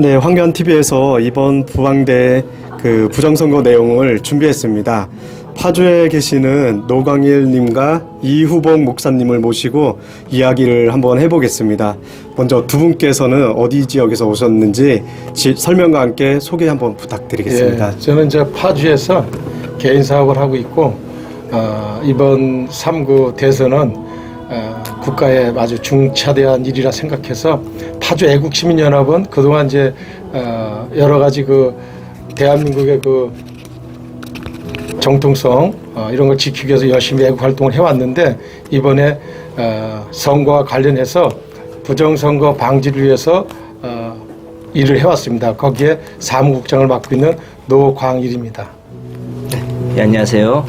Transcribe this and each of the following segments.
네, 황교안 TV에서 이번 부방대 그 부정선거 내용을 준비했습니다. 파주에 계시는 노광일님과 이후봉 목사님을 모시고 이야기를 한번 해보겠습니다. 먼저 두 분께서는 어디 지역에서 오셨는지 지- 설명과 함께 소개 한번 부탁드리겠습니다. 예, 저는 이제 파주에서 개인 사업을 하고 있고 어, 이번 3구 대선은 어, 국가의 아주 중차대한 일이라 생각해서 파주 애국시민연합은 그동안 이제 어, 여러 가지 그 대한민국의 그 정통성 어, 이런 걸 지키기 위해서 열심히 애국 활동을 해왔는데 이번에 어, 선거와 관련해서 부정선거 방지를 위해서 어, 일을 해왔습니다. 거기에 사무국장을 맡고 있는 노광일입니다. 예, 안녕하세요.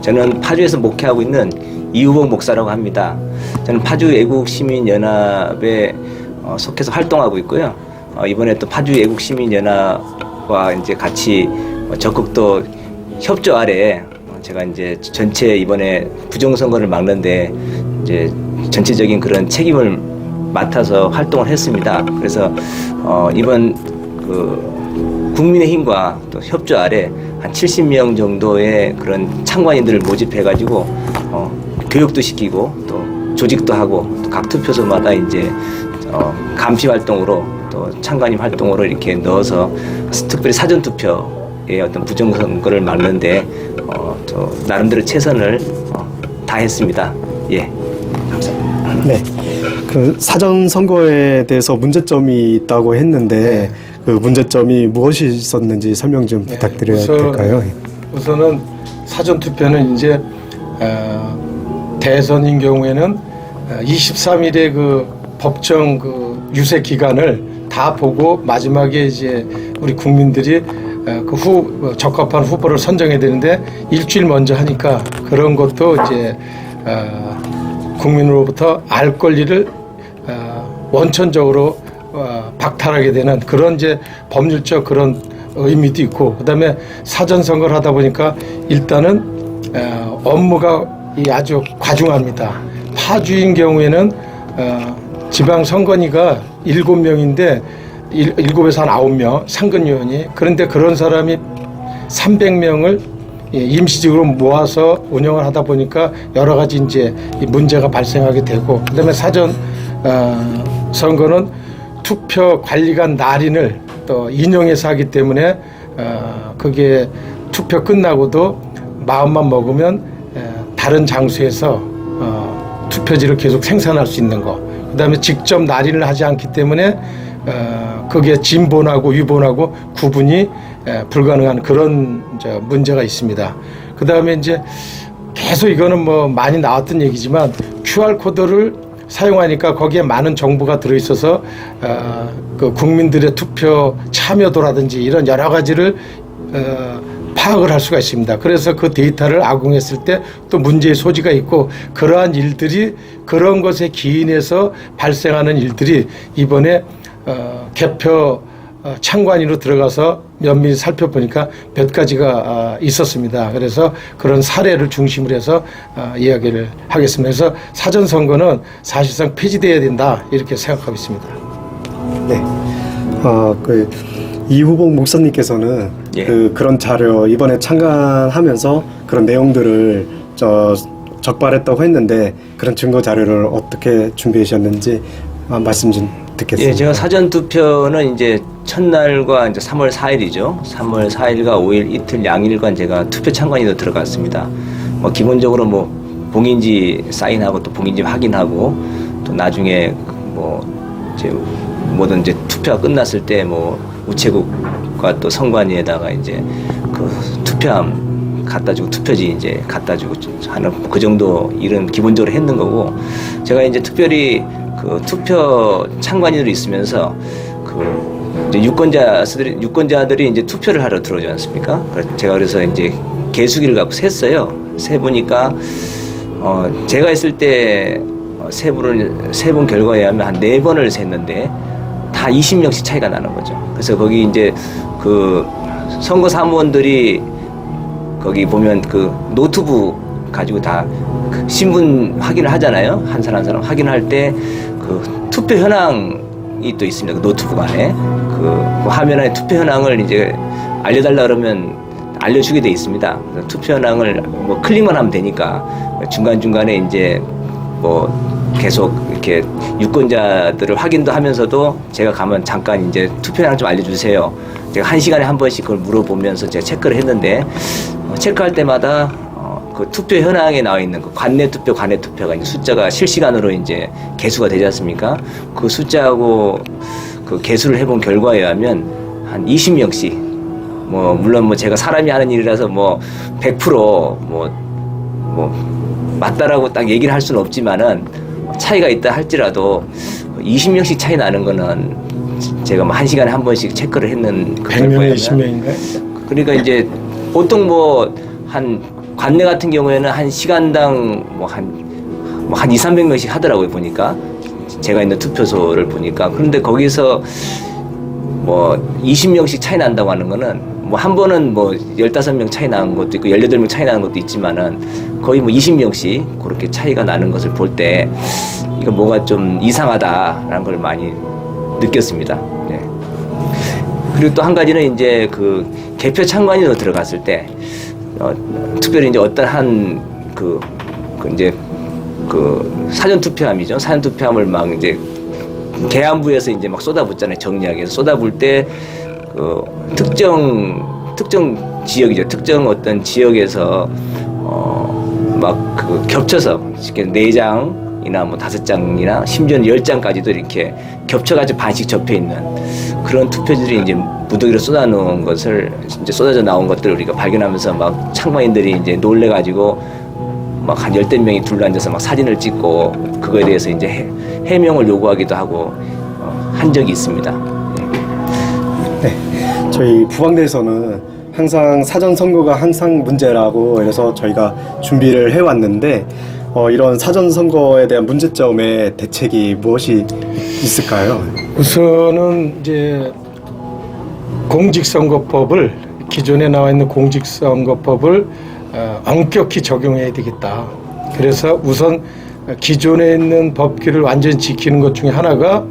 저는 파주에서 목회하고 있는 이우봉 목사라고 합니다. 저는 파주 애국 시민 연합에 어, 속해서 활동하고 있고요. 어, 이번에 또 파주 애국 시민 연합과 이제 같이 어, 적극 또 협조 아래 어, 제가 이제 전체 이번에 부정선거를 막는데 이제 전체적인 그런 책임을 맡아서 활동을 했습니다. 그래서 어, 이번 그 국민의힘과 또 협조 아래 한 70명 정도의 그런 참관인들을 모집해가지고 어, 교육도 시키고 또 조직도 하고 또 각 투표소마다 이제 어, 감시 활동으로 또 참관인 활동으로 이렇게 넣어서 특별히 사전 투표의 어떤 부정선거를 막는데 어, 또 나름대로 최선을 어, 다했습니다. 예, 감사합니다. 네. 그 사전 선거에 대해서 문제점이 있다고 했는데 그 문제점이 무엇이 있었는지 설명 좀 부탁드려야 우선- 될까요? 우선은 사전 투표는 이제 어, 대선인 경우에는 23일의 그 법정 그 유세 기간을 다 보고 마지막에 이제 우리 국민들이 어, 그후 적합한 후보를 선정해야 되는데 일주일 먼저 하니까 그런 것도 이제 어, 국민으로부터 알 권리를 어, 원천적으로 어, 박탈하게 되는 그런 이제 법률적 그런 의미도 있고 그다음에 사전 선거를 하다 보니까 일단은 어, 업무가 이 아주 과중합니다. 파주인 경우에는 어, 지방 선관위가 일곱 명인데 일- 일곱에서 한 아홉 명 상근위원이 그런데 그런 사람이 300명을 예, 임시직으로 모아서 운영을 하다 보니까 여러 가지 이제 이 문제가 발생하게 되고 그다음에 사전 어, 선거는 투표 관리관 날인을 또 인용해서 하기 때문에 어, 그게 투표 끝나고도 마음만 먹으면 에, 다른 장소에서 어, 투표지를 계속 생산할 수 있는 거. 그다음에 직접 날인을 하지 않기 때문에 어, 그게 진본하고 위본하고 구분이 에, 불가능한 그런 문제가 있습니다. 그다음에 이제 계속 이거는 뭐 많이 나왔던 얘기지만 QR 코드를 사용하니까 거기에 많은 정보가 들어있어서 어, 그 국민들의 투표 참여도라든지 이런 여러 가지를 어, 파악을 할 수가 있습니다. 그래서 그 데이터를 아궁했을 때 또 문제의 소지가 있고 그러한 일들이 그런 것에 기인해서 발생하는 일들이 이번에 어, 개표 어, 참관인으로 들어가서 면밀히 살펴보니까 몇 가지가 아, 있었습니다. 그래서 그런 사례를 중심으로 해서 아, 이야기를 하겠습니다. 그래서 사전 선거는 사실상 폐지돼야 된다 이렇게 생각하고 있습니다. 네. 어, 그 이후봉 목사님께서는 예. 그 그런 자료 이번에 참관하면서 그런 내용들을 저 적발했다고 했는데 그런 증거 자료를 어떻게 준비하셨는지 아, 말씀 좀 듣겠습니다. 예, 제가 사전 투표는 이제 첫날과 이제 3월 4일이죠. 3월 4일과 5일 이틀 양일간 제가 투표 참관인으로 들어갔습니다. 뭐 기본적으로 뭐 봉인지 사인하고 또 봉인지 확인하고 또 나중에 뭐 이제 뭐든 이제 투표가 끝났을 때 뭐 우체국과 또 선관위에다가 이제 그 투표함 갖다 주고 투표지 이제 갖다 주고 하는 그 정도 일은 기본적으로 했는 거고 제가 이제 특별히 그 투표 참관인으로 있으면서 그 이제 유권자들이 유권자들이 이제 투표를 하러 들어오지 않습니까? 제가 그래서 이제 개수기를 갖고 셌어요. 세 보니까 어 제가 했을 때 어, 세분을 세분 결과에 하면 한 네 번을 셌는데 다 20명씩 차이가 나는 거죠. 그래서 거기 이제 그 선거 사무원들이 거기 보면 그 노트북 가지고 다 그 신분 확인을 하잖아요. 한 사람 한 사람 확인할 때 그 투표 현황 현황이 또 있습니다. 그 노트북 안에 그, 그 화면 안에 투표 현황을 이제 알려달라 그러면 알려주게 돼 있습니다. 그래서 투표 현황을 뭐 클릭만 하면 되니까 중간 중간에 이제 뭐 계속 이렇게 유권자들을 확인도 하면서도 제가 가면 잠깐 이제 투표 현황 좀 알려주세요. 제가 한 시간에 한 번씩 그걸 물어보면서 제가 체크를 했는데 어, 체크할 때마다 어, 그 투표 현황에 나와 있는 그 관내 투표, 관내 투표가 이제 숫자가 실시간으로 이제 개수가 되지 않습니까? 그 숫자하고 그 개수를 해본 결과에 의하면 한 20명씩 뭐 물론 뭐 제가 사람이 하는 일이라서 뭐 100%뭐 뭐 맞다라고 딱 얘기를 할 수는 없지만은 차이가 있다 할지라도 20명씩 차이 나는 거는 제가 뭐한 시간에 한 번씩 체크를 했는 그 100명에 결과에는 20명인가요? 그러니까 이제 보통 뭐 한 관내 같은 경우에는 한 시간당 뭐한 뭐한 2, 300명씩 하더라고요 보니까. 제가 있는 투표소를 보니까. 그런데 거기서 뭐 20명씩 차이 난다고 하는 거는 뭐 한 번은 뭐 15명 차이 나는 것도 있고 18명 차이 나는 것도 있지만은 거의 뭐 20명씩 그렇게 차이가 나는 것을 볼 때 이거 뭐가 좀 이상하다라는 걸 많이 느꼈습니다. 네. 그리고 또 한 가지는 이제 그 개표 참관인으로 들어갔을 때 어, 특별히 이제 어떤 한그 그 이제 그 사전 투표함이죠. 사전 투표함을 막 이제 계안부에서 이제 막 쏟아붓잖아요. 정리하기 위해서 쏟아붓을 때 그 특정 특정 지역이죠. 특정 어떤 지역에서 어 막 그 겹쳐서 네 장이나 뭐 다섯 장이나 심지어는 열 장까지도 이렇게 겹쳐가지고 반씩 접혀 있는 그런 투표지들이 이제 무더기로 쏟아놓은 것을 이제 쏟아져 나온 것들을 우리가 발견하면서 막 창마인들이 이제 놀래가지고 막한 열댓 명이 둘러앉아서 막 사진을 찍고 그거에 대해서 이제 해, 해명을 요구하기도 하고 어, 한 적이 있습니다. 네, 저희 부방대에서는 항상 사전 선거가 항상 문제라고 해서 저희가 준비를 해왔는데 어, 이런 사전 선거에 대한 문제점의 대책이 무엇이 있을까요? 우선은 이제 공직선거법을 기존에 나와 있는 공직선거법을 어, 엄격히 적용해야 되겠다. 그래서 우선 기존에 있는 법규를 완전히 지키는 것 중에 하나가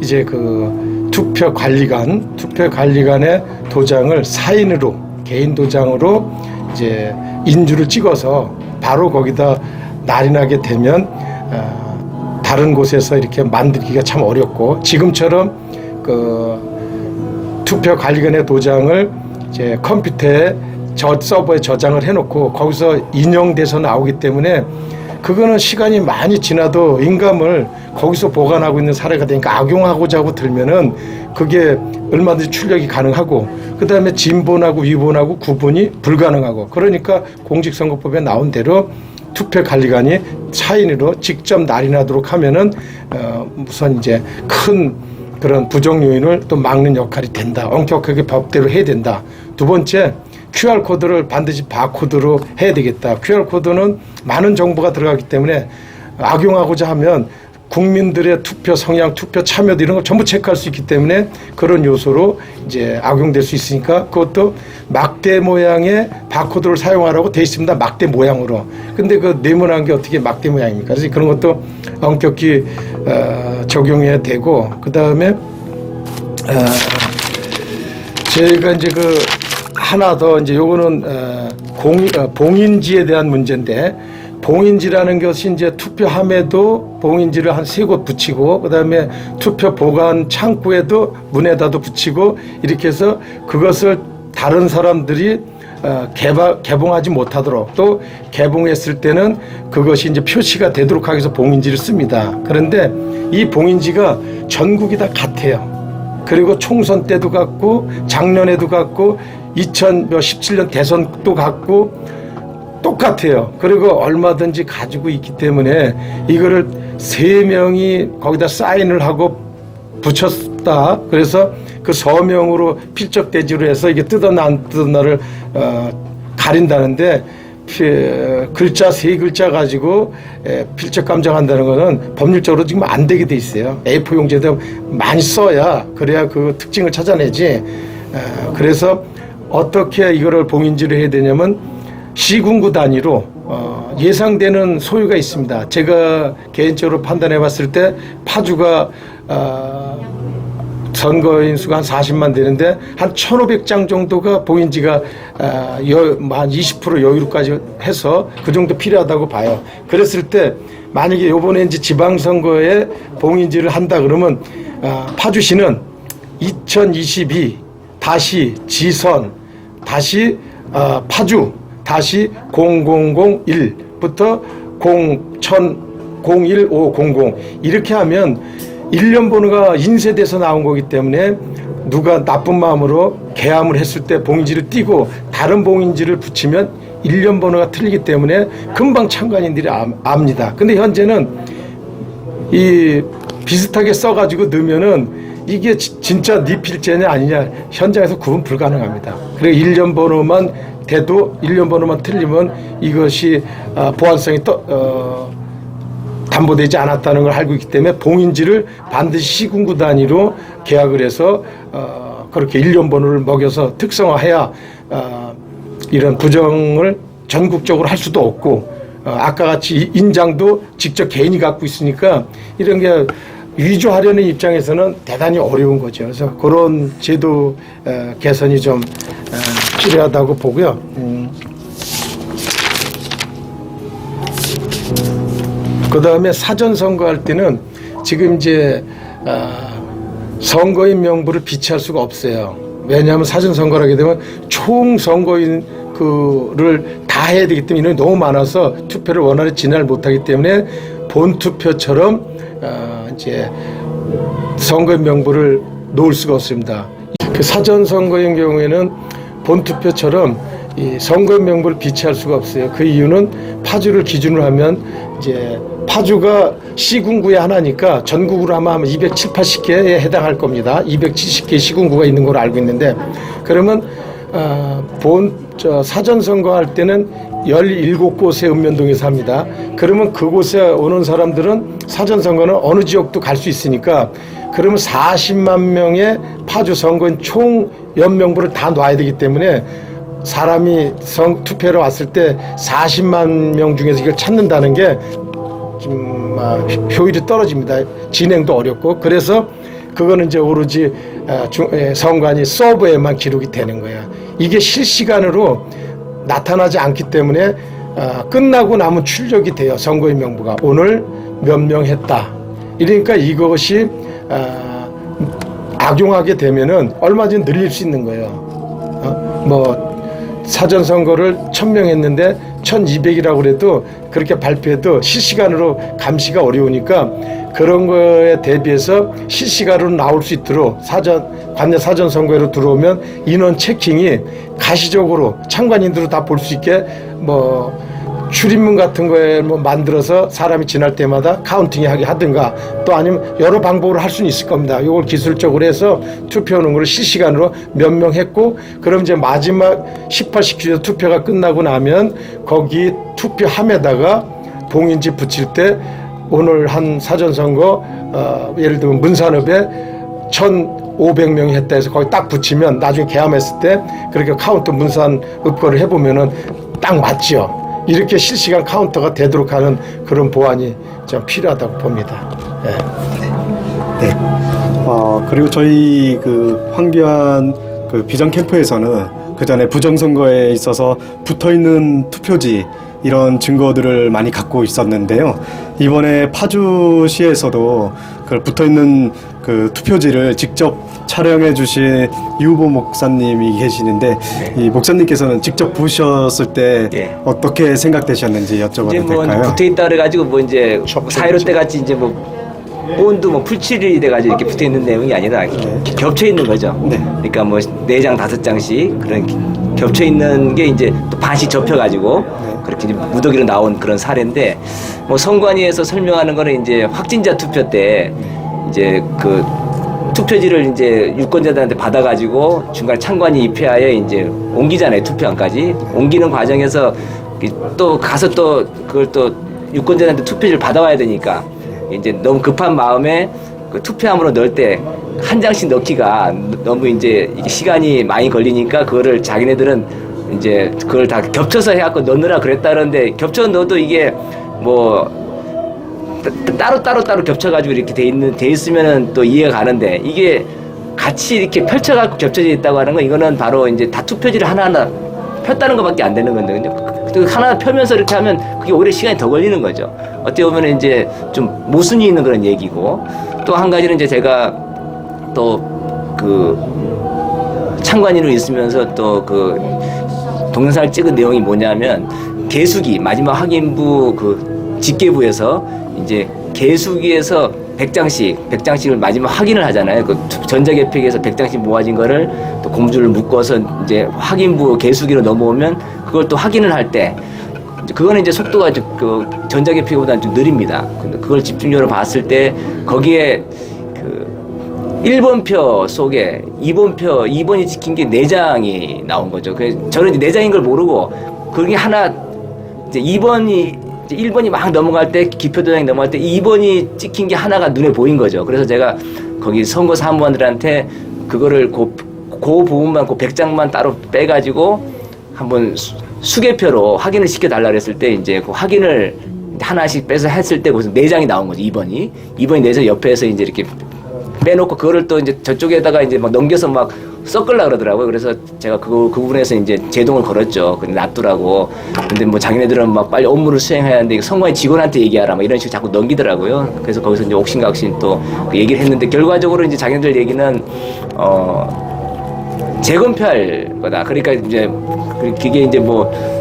이제 그 투표 관리관, 투표 관리관의 도장을 사인으로 개인 도장으로 이제 인주를 찍어서 바로 거기다 날인하게 되면 어, 다른 곳에서 이렇게 만들기가 참 어렵고 지금처럼 그 투표 관리관의 도장을 이제 컴퓨터에 저 서버에 저장을 해놓고 거기서 인용돼서 나오기 때문에 그거는 시간이 많이 지나도 인감을 거기서 보관하고 있는 사례가 되니까 악용하고자 하고 들면은 그게 얼마든지 출력이 가능하고 그 다음에 진본하고 위본하고 구분이 불가능하고 그러니까 공직선거법에 나온 대로 투표 관리관이 차인으로 직접 날인하도록 하면은 어 우선 이제 큰 그런 부정 요인을 또 막는 역할이 된다. 엄격하게 법대로 해야 된다. 두 번째 QR 코드를 반드시 바코드로 해야 되겠다. QR 코드는 많은 정보가 들어가기 때문에 악용하고자 하면 국민들의 투표 성향, 투표 참여도 이런 걸 전부 체크할 수 있기 때문에 그런 요소로 이제 악용될 수 있으니까 그것도 막대 모양의 바코드를 사용하라고 돼 있습니다. 막대 모양으로. 근데 그 네모난 게 어떻게 막대 모양입니까? 그래서 그런 것도 엄격히 어, 적용해야 되고 그 다음에 어, 저희가 이제 그 하나 더 이제 요거는 어, 공 어, 봉인지에 대한 문제인데 봉인지라는 것이 이제 투표함에도 봉인지를 한 세 곳 붙이고 그다음에 투표 보관 창구에도 문에다도 붙이고 이렇게 해서 그것을 다른 사람들이 어, 개발, 개봉하지 못하도록 또 개봉했을 때는 그것이 이제 표시가 되도록 하기 위해서 봉인지를 씁니다. 그런데 이 봉인지가 전국이 다 같아요. 그리고 총선 때도 같고 작년에도 같고 2017년 대선도 같고 똑같아요. 그리고 얼마든지 가지고 있기 때문에 이거를 세 명이 거기다 사인을 하고 붙였다. 그래서 그 서명으로 필적대지로 해서 이게 뜯어나 안 뜯어나를 어, 가린다는데 피, 글자 세 글자 가지고 에, 필적 감정한다는 거는 법률적으로 지금 안 되게 돼 있어요. A4 용지에다 많이 써야 그래야 그 특징을 찾아내지. 어, 그래서 어떻게 이거를 봉인지를 해야 되냐면 시군구 단위로 어, 예상되는 소유가 있습니다. 제가 개인적으로 판단해 봤을 때 파주가 어, 선거인 수가 한 40만 되는데 한 1,500장 정도가 봉인지가 아, 여, 뭐한20% 여유로까지 해서 그 정도 필요하다고 봐요. 그랬을 때 만약에 요번에 이제 지방선거에 봉인지를 한다 그러면 아, 파주시는 2022 다시 지선 다시 아, 파주 다시 0001부터 01000 01500 이렇게 하면 일련 번호가 인쇄돼서 나온 거기 때문에 누가 나쁜 마음으로 개함을 했을 때 봉인지를 띄고 다른 봉인지를 붙이면 일련 번호가 틀리기 때문에 금방 참관인들이 암- 압니다. 근데 현재는 이 비슷하게 써가지고 넣으면은 이게 지- 진짜 네 필제냐 아니냐 현장에서 구분 불가능합니다. 그리고 일련 번호만 돼도 일련 번호만 틀리면 이것이 아, 보안성이 또 어, 담보되지 않았다는 걸 알고 있기 때문에 봉인지를 반드시 시군구 단위로 계약을 해서 어, 그렇게 일련 번호를 먹여서 특성화해야 어, 이런 부정을 전국적으로 할 수도 없고 어, 아까 같이 이- 인장도 직접 개인이 갖고 있으니까 이런 게 위조하려는 입장에서는 대단히 어려운 거죠. 그래서 그런 제도 어, 개선이 좀 어, 필요하다고 보고요. 음. 그 다음에 사전 선거할 때는 지금 이제 아, 선거인 명부를 비치할 수가 없어요. 왜냐하면 사전 선거를 하게 되면 총 선거인 그를 다 해야 되기 때문에 너무 많아서 투표를 원활히 진행을 못하기 때문에 본 투표처럼 아, 이제 선거인 명부를 놓을 수가 없습니다. 그 사전 선거인 경우에는 본 투표처럼 이 선거인 명부를 비치할 수가 없어요. 그 이유는 파주를 기준으로 하면 이제 파주가 시군구의 하나니까 전국으로 하면 아마 270, 80개에 해당할 겁니다. 270개 시군구가 있는 걸로 알고 있는데 그러면 어, 본 저, 사전 선거할 때는 17곳의 읍면동에서 합니다. 그러면 그곳에 오는 사람들은 사전 선거는 어느 지역도 갈 수 있으니까 그러면 40만 명의 파주 선거인 총 연명부를 다 놔야 되기 때문에 사람이 성 투표를 왔을 때 40만 명 중에서 이걸 찾는다는 게 좀 아, 효율이 떨어집니다. 진행도 어렵고 그래서 그거는 이제 오로지 아, 중- 에, 선관위 서버에만 기록이 되는 거야. 이게 실시간으로 나타나지 않기 때문에 아, 끝나고 나면 출력이 돼요. 선거인 명부가 오늘 몇 명 했다. 이러니까 이것이 아, 악용하게 되면은 얼마든지 늘릴 수 있는 거예요. 어? 뭐 사전 선거를 1000명 했는데 1200이라고 그래도 그렇게 발표해도 실시간으로 감시가 어려우니까 그런 거에 대비해서 실시간으로 나올 수 있도록 사전 관내 사전 선거로 들어오면 인원 체킹이 가시적으로 참관인들도 다볼 수 있게 뭐 출입문 같은 거에 뭐 만들어서 사람이 지날 때마다 카운팅이 하게 하든가 또 아니면 여러 방법으로 할 수는 있을 겁니다. 이걸 기술적으로 해서 투표 하는 걸 실시간으로 몇 명 했고 그럼 이제 마지막 18, 19일 투표가 끝나고 나면 거기 투표함에다가 봉인지 붙일 때 오늘 한 사전선거 어, 예를 들면 문산읍에 1,500명이 했다 해서 거기 딱 붙이면 나중에 개함했을 때 그렇게 카운트 문산 읍거를 해보면은 딱 맞죠. 이렇게 실시간 카운터가 되도록 하는 그런 보완이 좀 필요하다고 봅니다. 예. 네. 어, 그리고 저희 그 황교안 그 비전 캠프에서는 그 전에 부정선거에 있어서 붙어 있는 투표지 이런 증거들을 많이 갖고 있었는데요. 이번에 파주시에서도 그 붙어 있는 그 투표지를 직접 촬영해 주신 유보 목사님이 계시는데 이 목사님께서는 직접 보셨을 때 예. 어떻게 생각되셨는지 여쭤봐도 이제 뭐 될까요? 붙어 있다 그래가지고 뭐 이제 사이로 때 같이 이제 뭐 본도 뭐 풀칠이 돼가지고 이렇게 붙어 있는 내용이 아니라 기- 겹쳐 있는 거죠. 네. 그러니까 뭐 네 장 다섯 장씩 그런 기- 겹쳐 있는 게 이제 또 반씩 접혀가지고 그렇게 무더기로 나온 그런 사례인데 뭐 선관위에서 설명하는 거는 이제 확진자 투표 때 이제 그 투표지를 이제 유권자들한테 받아가지고 중간 참관위 입회하에 이제 옮기잖아요 투표함까지. 옮기는 과정에서 이- 또 가서 또 그걸 또 유권자들한테 투표지를 받아와야 되니까 이제 너무 급한 마음에 그 투표함으로 넣을 때 한 장씩 넣기가 너무 이제 시간이 많이 걸리니까 그거를 자기네들은 이제 그걸 다 겹쳐서 해갖고 넣느라 그랬다는데 겹쳐 넣어도 이게 뭐 따- 따로 따로 따로 겹쳐가지고 이렇게 돼 있는 돼 있으면은 또 이해가 가는데 이게 같이 이렇게 펼쳐갖고 겹쳐져 있다고 하는 건 이거는 바로 이제 다 투 표지를 하나하나 폈다는 것밖에 안 되는 건데 근데 그 하나 펴면서 이렇게 하면 그게 오히려 시간이 더 걸리는 거죠. 어떻게 보면 이제 좀 모순이 있는 그런 얘기고 또 한 가지는 이제 제가 또그 창관인으로 있으면서 또그 동영상을 찍은 내용이 뭐냐면 개수기 마지막 확인부 그 집계부에서 이제 개수기에서 100장씩 100장씩을 마지막 확인을 하잖아요. 그 투- 전자개표기에서 100장씩 모아진 거를 또 고무줄을 묶어서 이제 확인부 개수기로 넘어오면 그걸 또 확인을 할 때 그거는 이제 속도가 좀그 전자개표기보다는 좀 느립니다. 근데 그걸 집중적으로 봤을 때 거기에 그 1번 표 속에 2번 표, 2번이 찍힌 게 4장이 나온 거죠. 그 저는 이제 4장인 걸 모르고 그게 하나 이제 2번이 이제 1번이 막 넘어갈 때 기표 도장이 넘어갈 때 2번이 찍힌 게 하나가 눈에 보인 거죠. 그래서 제가 거기 선거 사무관들한테 그거를 그, 그 부분만 그 100장만 따로 빼가지고 한번 수- 수개표로 확인을 시켜달라 그랬을 때 이제 그 확인을 하나씩 빼서 했을 때 무슨 4장이 나온 거죠. 2번이. 2번이 내서 옆에서 이제 이렇게 빼놓고 그거를 또 이제 저쪽에다가 이제 막 넘겨서 막 섞으려 그러더라고요. 그래서 제가 그, 그 부분에서 이제 제동을 걸었죠. 근데 놔두라고. 근데 뭐 자기네들은 막 빨리 업무를 수행해야 하는데 선관위 직원한테 얘기하라. 막 이런 식으로 자꾸 넘기더라고요. 그래서 거기서 이제 옥신각신 또 그 얘기를 했는데 결과적으로 이제 자기네들 얘기는 어, 재검표할 거다. 그러니까 이제 그- 그게 이제 뭐, 뭐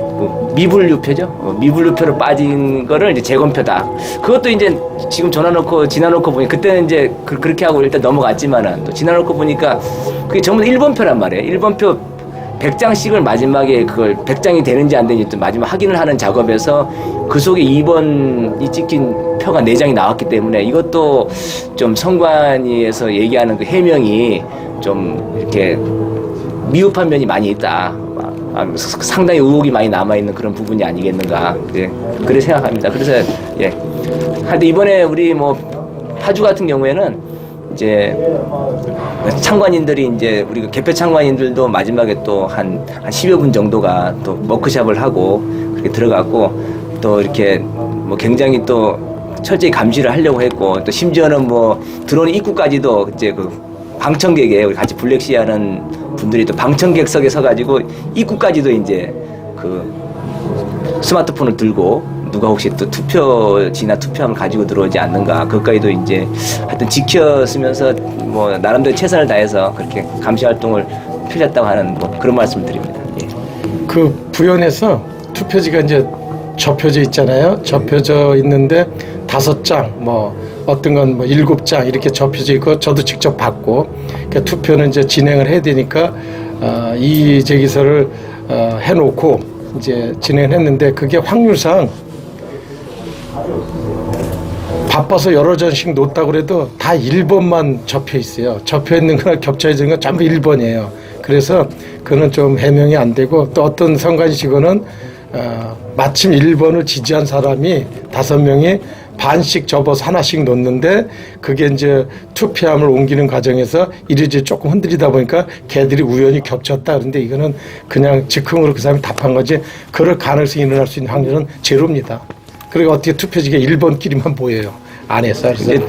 미분류표죠. 어, 미분류표로 빠진 거를 이제 재검표다. 그것도 이제 지금 전화 놓고 지나 놓고 보니 그때는 이제 그, 렇게 하고 일단 넘어갔지만은 또 지나 놓고 보니까 그게 전부 다 1번표란 말이에요. 1번표 100장씩을 마지막에 그걸 100장이 되는지 안 되는지 또 마지막 확인을 하는 작업에서 그 속에 2번이 찍힌 표가 4장이 나왔기 때문에 이것도 좀 선관위에서 얘기하는 그 해명이 좀 이렇게 미흡한 면이 많이 있다. 아, 상당히 의혹이 많이 남아있는 그런 부분이 아니겠는가. 예, 그래 생각합니다. 그래서, 예. 하여튼 이번에 우리 뭐 파주 같은 경우에는 이제 창관인들이 이제 우리 그 개표 창관인들도 마지막에 또 한 한 10여 분 정도가 또 워크샵을 하고 그렇게 들어갔고 또 이렇게 뭐 굉장히 또 철저히 감시를 하려고 했고 또 심지어는 뭐 들어오는 입구까지도 이제 그 방청객에 우리 같이 블랙시 하는 분들이 또 방청객석에 서가지고 입구까지도 이제 그 스마트폰을 들고 누가 혹시 또 투표지나 투표함을 가지고 들어오지 않는가 그것까지도 이제 하여튼 지켰으면서 뭐 나름대로 최선을 다해서 그렇게 감시 활동을 펼쳤다고 하는 뭐 그런 말씀을 드립니다. 예. 그 부연에서 투표지가 이제 접혀져 있잖아요. 접혀져 있는데 다섯 장, 뭐 어떤 건 뭐 일곱 장 이렇게 접혀져 있고 저도 직접 봤고 그러니까 투표는 이제 진행을 해야 되니까 어, 이 제기서를 어, 해놓고 이제 진행했는데 그게 확률상 바빠서 여러 장씩 놓았다고 그래도 다 1번만 접혀 있어요. 접혀 있는 거나 겹쳐 있는 건 전부 1번이에요. 그래서 그는 좀 해명이 안 되고 또 어떤 선관 직원은 어, 마침 1번을 지지한 사람이 다섯 명이 반씩 접어서 하나씩 놓는데 그게 이제 투표함을 옮기는 과정에서 이리저리 조금 흔들리다 보니까 걔들이 우연히 겹쳤다. 그런데 이거는 그냥 즉흥으로 그 사람이 답한 거지 그럴 가능성이 일어날 수 있는 확률은 제로입니다. 그리고 어떻게 투표지가 1번끼리만 보여요. 안에서. 그래서 이제-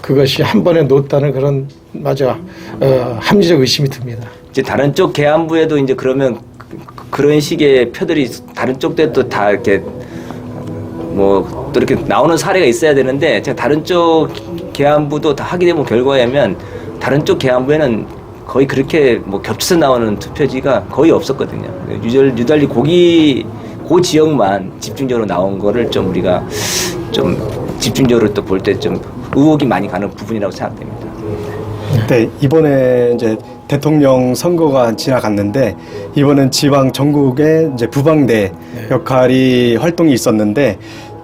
그것이 한 번에 놓았다는 그런, 맞아, 어, 합리적 의심이 듭니다. 이제 다른 쪽 계안부에도 이제 그러면 그- 그런 식의 표들이 다른 쪽들도 다 이렇게 뭐 또 이렇게 나오는 사례가 있어야 되는데 제가 다른 쪽 계안부도 다 확인해 본 결과에 하면 다른 쪽 계안부에는 거의 그렇게 뭐 겹쳐서 나오는 투표지가 거의 없었거든요. 유달, 유달리 고기 그 지역만 집중적으로 나온 거를 좀 우리가 좀 집중적으로 또 볼 때 좀 의혹이 많이 가는 부분이라고 생각됩니다. 네, 이번에 이제 대통령 선거가 지나갔는데 이번엔 지방 전국의 이제 부방대 역할이 활동이 있었는데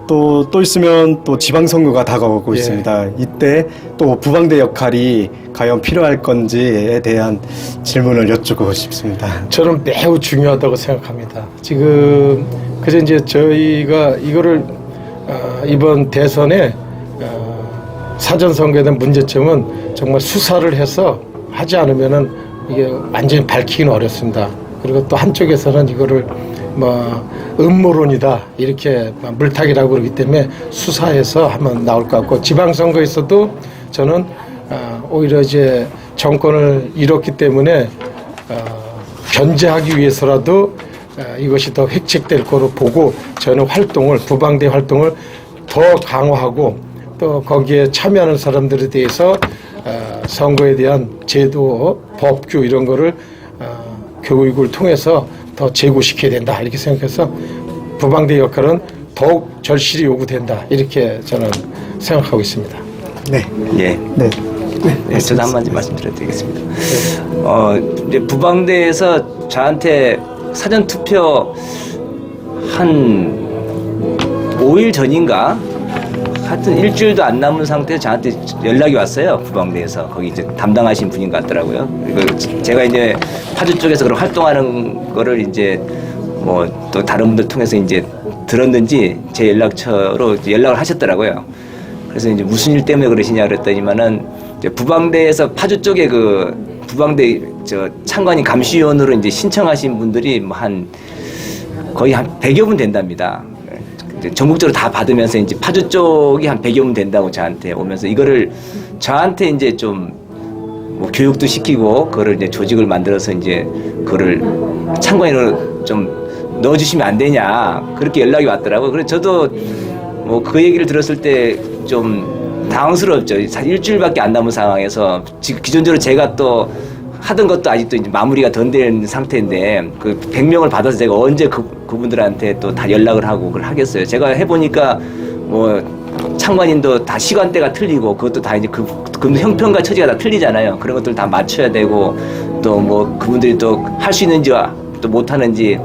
또 또 있으면 또 지방 선거가 다가오고 예. 있습니다. 이때 또 부방대 역할이 과연 필요할 건지에 대한 질문을 여쭙고 싶습니다. 저는 매우 중요하다고 생각합니다. 지금 그래서 이제 저희가 이거를 어, 이번 대선에 어, 사전 선거에 대한 문제점은 정말 수사를 해서 하지 않으면은 이게 완전히 밝히기는 어렵습니다. 그리고 또 한쪽에서는 이거를 뭐 음모론이다. 이렇게 막 물타기라고 그러기 때문에 수사해서 하면 나올 것 같고 지방선거에서도 저는 어, 오히려 이제 정권을 잃었기 때문에 어, 견제하기 위해서라도 어, 이것이 더 획책될 거로 보고 저는 활동을 부방대 활동을 더 강화하고 또 거기에 참여하는 사람들에 대해서 어, 선거에 대한 제도, 법규 이런 거를 어, 교육을 통해서 더 제고시켜야 된다 이렇게 생각해서 부방대 역할은 더욱 절실히 요구된다 이렇게 저는 생각하고 있습니다. 네. 예. 네. 네, 저도 한 마디 말씀드려드리겠습니다. 어, 이제 부방대에서 저한테 사전 투표 한 5일 전인가 하여튼 일주일도 안 남은 상태에서 저한테 연락이 왔어요. 부방대에서. 거기 이제 담당하신 분인 것 같더라고요. 그리고 제가 이제 파주 쪽에서 그런 활동하는 거를 이제 뭐 또 다른 분들 통해서 이제 들었는지 제 연락처로 연락을 하셨더라고요. 그래서 이제 무슨 일 때문에 그러시냐 그랬더니만은 이제 부방대에서 파주 쪽에 그 부방대 저 창관이 감시위원으로 이제 신청하신 분들이 뭐 한 거의 한 100여 분 된답니다. 전국적으로 다 받으면서 이제 파주 쪽이 한 100여 분 된다고 저한테 오면서 이거를 저한테 이제 좀 뭐 교육도 시키고 그거를 이제 조직을 만들어서 이제 그거를 창관으로 좀 넣어주시면 안 되냐 그렇게 연락이 왔더라고요. 그래서 저도 뭐 그 얘기를 들었을 때좀 당황스럽죠. 일주일밖에 안 남은 상황에서 지금 기존적으로 제가 또 하던 것도 아직도 이제 마무리가 덜 된 상태인데 그 100명을 받아서 제가 언제 그, 그분들한테 또 다 연락을 하고 그걸 하겠어요. 제가 해보니까 뭐 창관인도 다 시간대가 틀리고 그것도 다 이제 그, 그 형편과 처지가 다 틀리잖아요. 그런 것들 다 맞춰야 되고 또 뭐 그분들이 또 할 수 있는지와 또 못하는지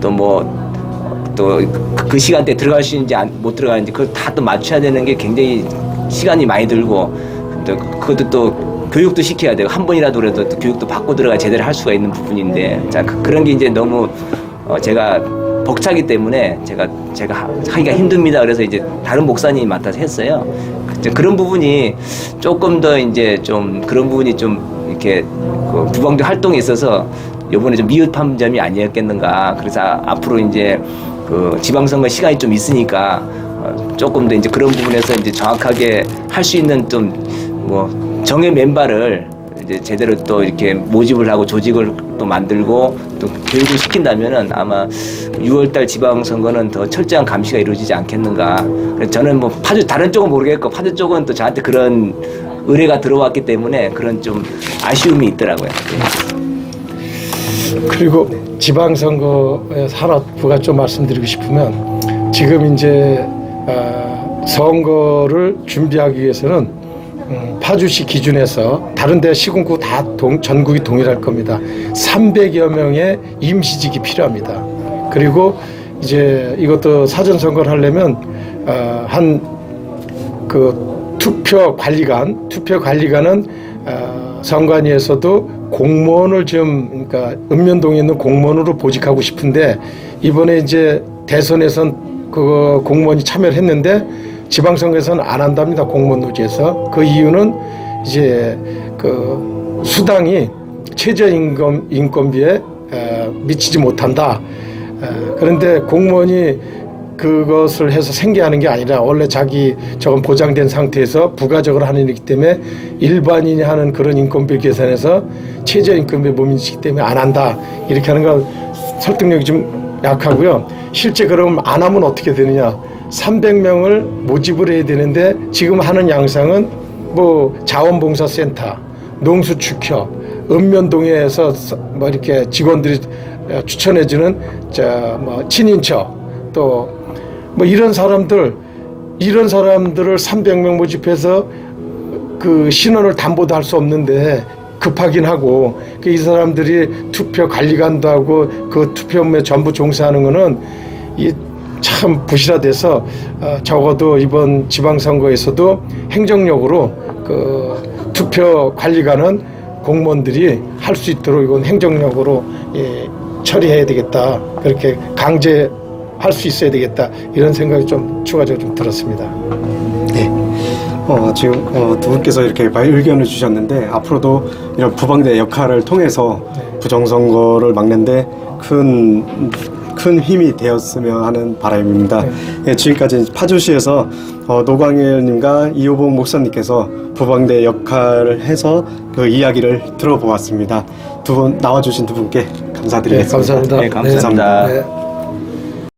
또 뭐 또 그 시간대 에 들어갈 수 있는지 안- 못 들어가는지 그걸 다 또 맞춰야 되는 게 굉장히 시간이 많이 들고 또 그것도 또 교육도 시켜야 되고 한 번이라도 그래도 또 교육도 받고 들어가 제대로 할 수가 있는 부분인데 자 그, 그런 게 이제 너무 어, 제가 벅차기 때문에 제가 제가 하- 하기가 힘듭니다. 그래서 이제 다른 목사님이 맡아서 했어요. 그런 부분이 조금 더 이제 좀 그런 부분이 좀 이렇게 그 부방대 활동에 있어서 요번에 좀 미흡한 점이 아니었겠는가. 그래서 아- 앞으로 이제 그 지방선거 시간이 좀 있으니까 어, 조금 더 이제 그런 부분에서 이제 정확하게 할 수 있는 좀 뭐 정의 멤버를 이제 제대로 또 이렇게 모집을 하고 조직을 또 만들고 또 교육을 시킨다면은 아마 6월달 지방선거는 더 철저한 감시가 이루어지지 않겠는가. 저는 뭐 파주 다른 쪽은 모르겠고 파주 쪽은 또 저한테 그런 의뢰가 들어왔기 때문에 그런 좀 아쉬움이 있더라고요. 그리고 지방선거에 하나 부가 좀 말씀드리고 싶으면 지금 이제 어, 선거를 준비하기 위해서는 음, 파주시 기준에서 다른 데 시군구 다 동, 전국이 동일할 겁니다. 300여 명의 임시직이 필요합니다. 그리고 이제 이것도 사전 선거를 하려면 어, 한그 투표 관리관, 투표 관리관은 어, 선관위에서도 공무원을 좀 그러니까 읍면동에 있는 공무원으로 보직하고 싶은데 이번에 이제 대선에선 그 공무원이 참여를 했는데 지방선거에서는 안 한답니다 공무원 노조에서 그 이유는 이제 그 수당이 최저임금 인건비에 에, 미치지 못한다. 에, 그런데 공무원이 그것을 해서 생계하는 게 아니라 원래 자기 저건 보장된 상태에서 부가적으로 하는 일이기 때문에 일반인이 하는 그런 인건비 계산에서 최저임금에 못 미치기 때문에 안 한다 이렇게 하는 건 설득력이 좀 약하고요. 실제 그럼 안 하면 어떻게 되느냐? 300명을 모집을 해야 되는데 지금 하는 양상은 뭐 자원봉사센터, 농수축협, 읍면동에서 뭐 이렇게 직원들이 추천해주는 저뭐 친인척 또 뭐 이런 사람들 이런 사람들을 300명 모집해서 그 신원을 담보도 할 수 없는데 급하긴 하고 그 이 사람들이 투표 관리관도 하고 그 투표에 전부 종사하는 거는 이 참 부실화돼서 어, 적어도 이번 지방선거에서도 행정력으로 그 투표 관리관은 공무원들이 할 수 있도록 이건 행정력으로 예, 처리해야 되겠다 그렇게 강제 할 수 있어야 되겠다 이런 생각이 좀 추가적으로 좀 들었습니다. 네. 어, 지금 어, 두 분께서 이렇게 말 의견을 주셨는데 앞으로도 이런 부방대 역할을 통해서 부정선거를 막는데 큰, 큰 힘이 되었으면 하는 바람입니다. 예, 지금까지 파주시에서 어, 노광일님과 이호봉 목사님께서 부방대 역할을 해서 그 이야기를 들어보았습니다. 두 분 나와주신 두 분께 네, 감사드리겠습니다. 감사합니다. 네, 감사합니다. 네.